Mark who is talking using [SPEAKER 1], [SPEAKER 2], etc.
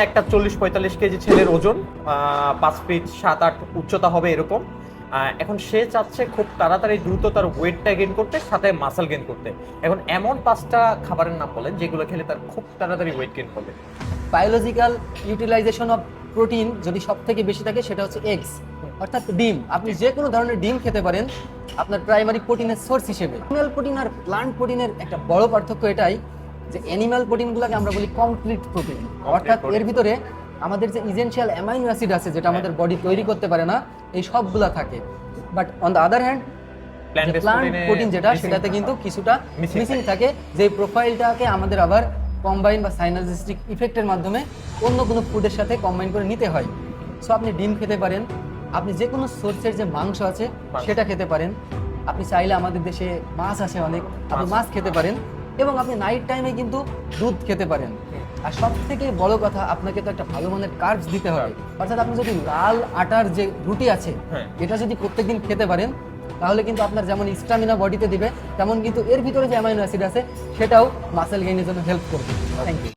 [SPEAKER 1] একটা চল্লিশ পঁয়তাল্লিশ কেজি ছেলের ওজন পাঁচ ফিট সাত আট উচ্চতা হবে এরকম। এখন সে চাচ্ছে খুব তাড়াতাড়ি দ্রুত তার ওয়েটটা গেন করতে সাথে মাসেল গেন করতে। এখন এমন পাঁচটা খাবারের নাম বলেন যেগুলো খেলে তার খুব তাড়াতাড়ি ওয়েট গেইন হবে
[SPEAKER 2] বায়োলজিক্যাল ইউটিলাইজেশন অফ প্রোটিন যদি সব থেকে বেশি থাকে সেটা হচ্ছে এগস অর্থাৎ ডিম। আপনি যে কোনো ধরনের ডিম খেতে পারেন আপনার প্রাইমারি প্রোটিনের সোর্স হিসেবে। প্রোটিন আর প্লান্ট প্রোটিনের একটা বড় পার্থক্য এটাই যে অ্যানিমাল প্রোটিনগুলোকে আমরা বলি কমপ্লিট প্রোটিন অর্থাৎ এর ভিতরে আমাদের যে ইজেনশিয়াল অ্যামাইনো অ্যাসিড আছে যেটা আমাদের বডি তৈরি করতে পারে না এই সবগুলা থাকে। But on the other hand plant protein যেটা সেটাতে কিন্তু কিছুটা মিসিং
[SPEAKER 1] থাকে।
[SPEAKER 2] যে প্রোফাইলটাকে আমাদের আবার কম্বাইন বা সাইনাজিস্টিক ইফেক্টের মাধ্যমে অন্য কোনো ফুডের সাথে কম্বাইন করে নিতে হয়। সো আপনি ডিম খেতে পারেন আপনি যে কোনো সোর্সের যে মাংস আছে সেটা খেতে পারেন। আপনি চাইলে আমাদের দেশে মাছ আছে অনেক আপনি। মাছ খেতে পারেন। এবং আপনি নাইট টাইমে কিন্তু দুধ খেতে পারেন। আর সব থেকে বড় কথা আপনাকে তো একটা ভালো মানের কার্বস দিতে হবে। অর্থাৎ আপনি যদি লাল আটার যে রুটি আছে
[SPEAKER 1] হ্যাঁ।
[SPEAKER 2] এটা যদি প্রত্যেকদিন খেতে পারেন তাহলে কিন্তু আপনার যেমন স্টামিনা বডিতে দিবে তেমন কিন্তু এর ভিতরে যে অ্যামাইনো অ্যাসিড আছে সেটাও মাসেল গেইনের জন্য হেল্প করবে। Thank you